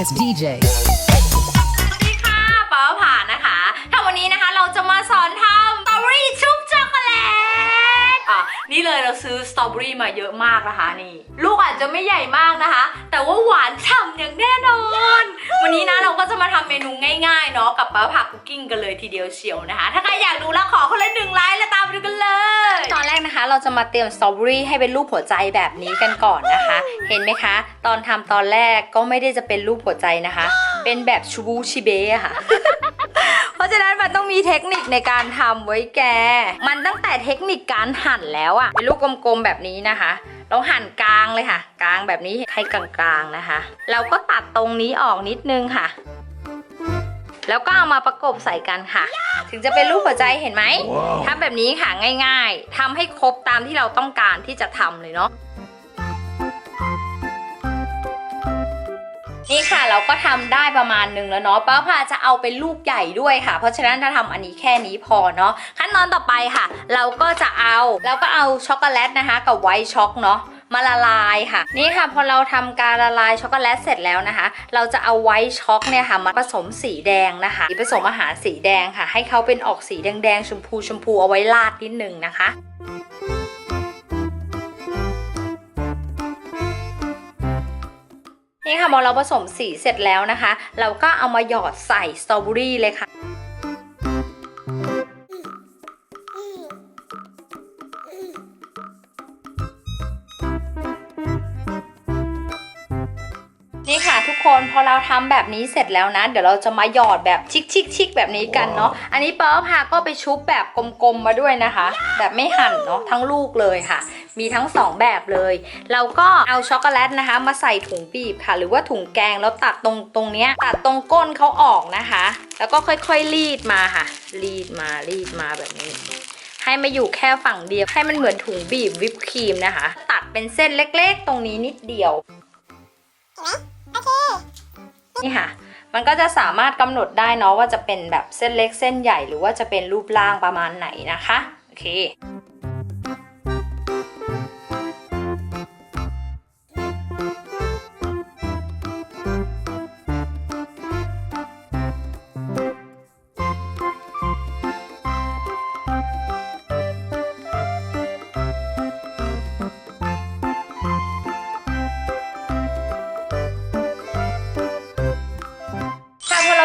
It's DJ. นี่เลยเราซื้อสตรอเบอรี่มาเยอะมากนะคะนี่ ลูกอาจจะไม่ใหญ่มากนะคะ แต่ว่าหวานฉ่ำอย่างแน่นอน วันนี้นะเราก็จะมาทำเมนูง่ายๆเนาะกับป้าผ่าคุกกิ้งกันเลยทีเดียวเชียวนะคะ ถ้าใครอยากดูแล้วขอคนละหนึ่งไลค์แล้วตามไปดูกันเลยตอนแรกนะคะ เราจะมาเตรียมสตรอเบอรี่ให้เป็นรูปหัวใจแบบนี้กันก่อนนะคะ เห็นไหมคะ ตอนทำตอนแรกก็ไม่ได้จะเป็นรูปหัวใจนะคะ เป็นแบบชูบูชิเบะค่ะ เพราะฉะนั้นมันต้องมีเทคนิคในการทำไว้แก มันตั้งแต่เทคนิคการหั่นแล้วอะเป็นลูกกลมๆแบบนี้นะคะ เราหั่นกลางเลยค่ะ กลางแบบนี้ให้กลางๆนะคะ เราก็ตัดตรงนี้ออกนิดนึงค่ะ แล้วก็เอามาประกบใส่กันค่ะ ถึงจะเป็นรูปหัวใจเห็นไหมทำแบบนี้ค่ะง่าย ๆทำให้ครบตามที่เราต้องการที่จะทำเลยเนาะ นี่ค่ะเราก็ทำได้ประมาณหนึ่งแล้วเนาะป้าพาจะเอาเป็นลูกใหญ่ด้วยค่ะ เพราะฉะนั้นถ้าทำอันนี้แค่นี้พอเนาะขั้นตอนต่อไปค่ะ เราก็จะเอาเราก็เอาช็อกโกแลตนะคะ กับไวท์ช็อกเนาะมาละลายค่ะ นี่ค่ะพอเราทำการละลายช็อกโกแลตเสร็จแล้วนะคะ เราจะเอาไวท์ช็อกเนี่ยค่ะมาผสมสีแดงนะคะผสมอาหารสีแดงค่ะ ให้เขาเป็นออกสีแดงๆชมพูชมพูเอาไว้ราดนิดนึงนะคะ นี่ค่ะพอเราผสมสีเสร็จแล้วนะคะ เราก็เอามาหยอดใส่สตรอเบอรี่เลยค่ะ พอเราทำแบบนี้เสร็จแล้วนะ เดี๋ยวเราจะมาหยอดแบบชิคชิคชิคแบบนี้กันเนาะอันนี้เปิ้ลพาก็ไปชุบแบบกลมๆมาด้วยนะคะ แบบไม่หั่นเนาะทั้งลูกเลยค่ะ มีทั้งสองแบบเลย เราก็เอาช็อกโกแลตนะคะ มาใส่ถุงบีบค่ะ หรือว่าถุงแกงแล้วตัดตรงตรงเนี้ยตัดตรงก้นเขาออกนะคะ แล้วก็ค่อยๆรีดมาค่ะ รีดมารีดมาแบบนี้ให้มาอยู่แค่ฝั่งเดียว ให้มันเหมือนถุงบีบวิปครีมนะคะ ตัดเป็นเส้นเล็กๆ ตรงนี้นิดเดียวนี่ นี่ค่ะ มันก็จะสามารถกำหนดได้เนาะว่าจะเป็นแบบเส้นเล็กเส้นใหญ่ หรือว่าจะเป็นรูปร่างประมาณไหนนะคะ โอเค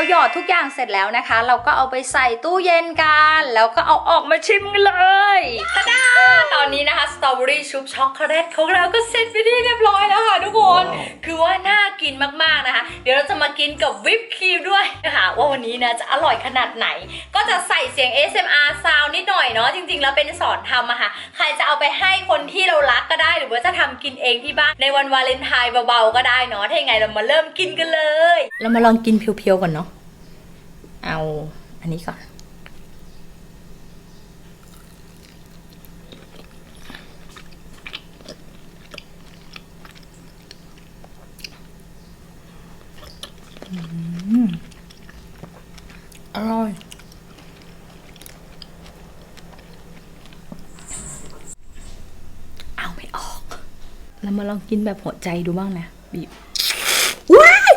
หยอดทุกอย่างเสร็จแล้วนะคะ เราก็เอาไปใส่ตู้เย็นกัน แล้วก็เอาออกมาชิมกันเลยตาดาตอนนี้นะคะสตรอเบอรี่ชุบช็อกโกแลตของเราก็เสร็จไปที่เรียบร้อยแล้วค่ะทุกคน คือว่าน่ากินมากๆนะคะ เดี๋ยวเราจะมากินกับวิปครีมด้วยนะคะว่าวันนี้นะจะอร่อยขนาดไหน ก็จะใส่เสียง ASMR ซาวนิดหน่อยเนาะจริง ๆ แล้วเป็นสอนทำอะค่ะใครจะเอาไปให้คนที่เรารักก็ได้ หรือว่าจะทำกินเองที่บ้านในวันวาเลนไทน์เบาๆก็ได้เนาะถ้าอย่างไงเรามาเริ่มกินกันเลย เรามาลองกินเพียวๆก่อนเนาะ เอาอันนี้ก่อน อร่อย เอาไม่ออก เรามาลองกินแบบหัวใจดูบ้างนะบีบว้าย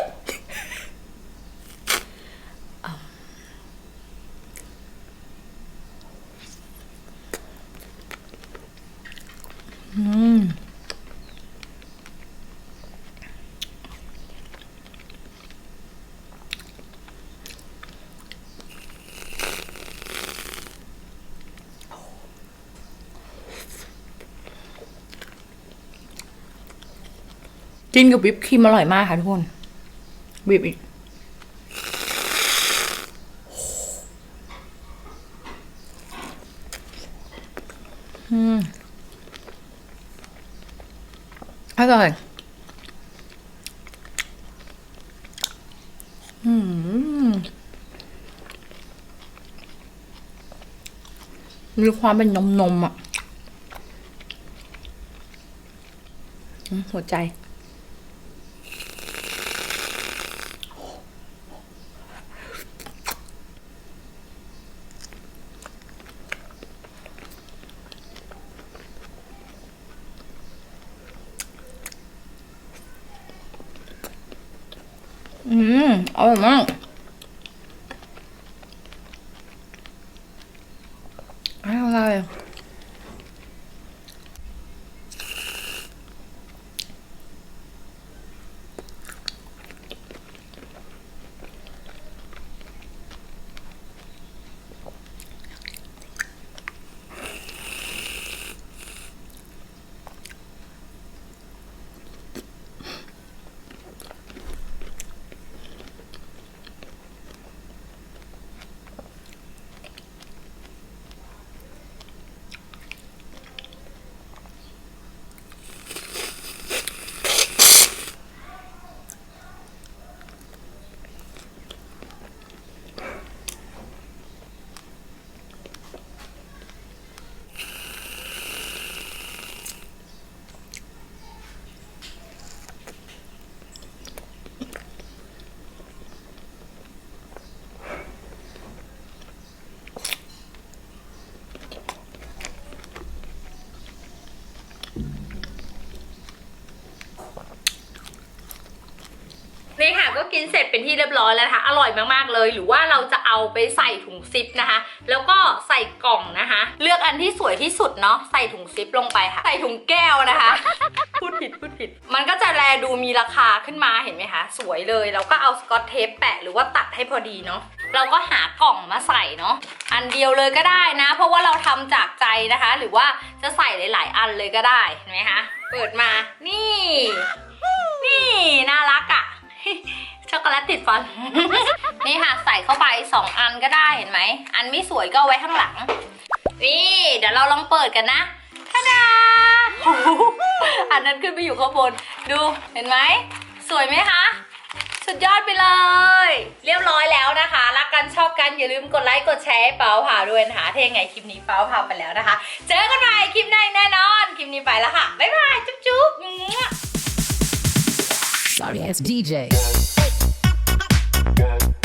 เอาอืม กินกับวิปครีมอร่อยมากค่ะทุกคนบีบอีกอืมอร่อยอืมมีความเป็นนมนมอะ หัวใจ อืมอร่อยมากอร่อยะ ก็กินเสร็จเป็นที่เรียบร้อยแล้วนะคะ อร่อยมากๆเลย หรือว่าเราจะเอาไปใส่ถุงซิปนะคะ แล้วก็ใส่กล่องนะคะ เลือกอันที่สวยที่สุดเนาะ ใส่ถุงซิปลงไปค่ะ ใส่ถุงแก้วนะคะ พูดผิดพูดผิด มันก็จะแลดูมีราคาขึ้นมาเห็นไหมคะ สวยเลย แล้วก็เอาสกอตเทปแปะหรือว่าตัดให้พอดีเนาะ เราก็หากล่องมาใส่เนาะ อันเดียวเลยก็ได้นะ เพราะว่าเราทำจากใจนะคะ หรือว่าจะใส่หลาย ๆ อันเลยก็ได้ เห็นไหมคะ เปิดมา นี่ นี่ น่ารักอะ่ะ ช็อกโกแลตติดฟัน นี่ค่ะใส่เข้าไป 2 อันก็ได้เห็นไหม อันไม่สวยก็เอาไว้ข้างหลัง นี่ เดี๋ยวเราลองเปิดกันนะทาดาอันนั้นขึ้นไปอยู่ข้างบน ดูเห็นไหม สวยไหมคะ สุดยอดไปเลย เรียบร้อยแล้วนะคะ รักกันชอบกันอย่าลืมกดไลค์กดแชร์ให้เปาผ่าด้วยนะคะถ้ายังไงคลิปนี้เปาผ่าไปแล้วนะคะ เจอกันใหม่คลิปหน้าแน่นอน คลิปนี้ไปแล้วค่ะ บ๊ายบาย จุ๊บจุ๊บ Sorry, it's DJ. good.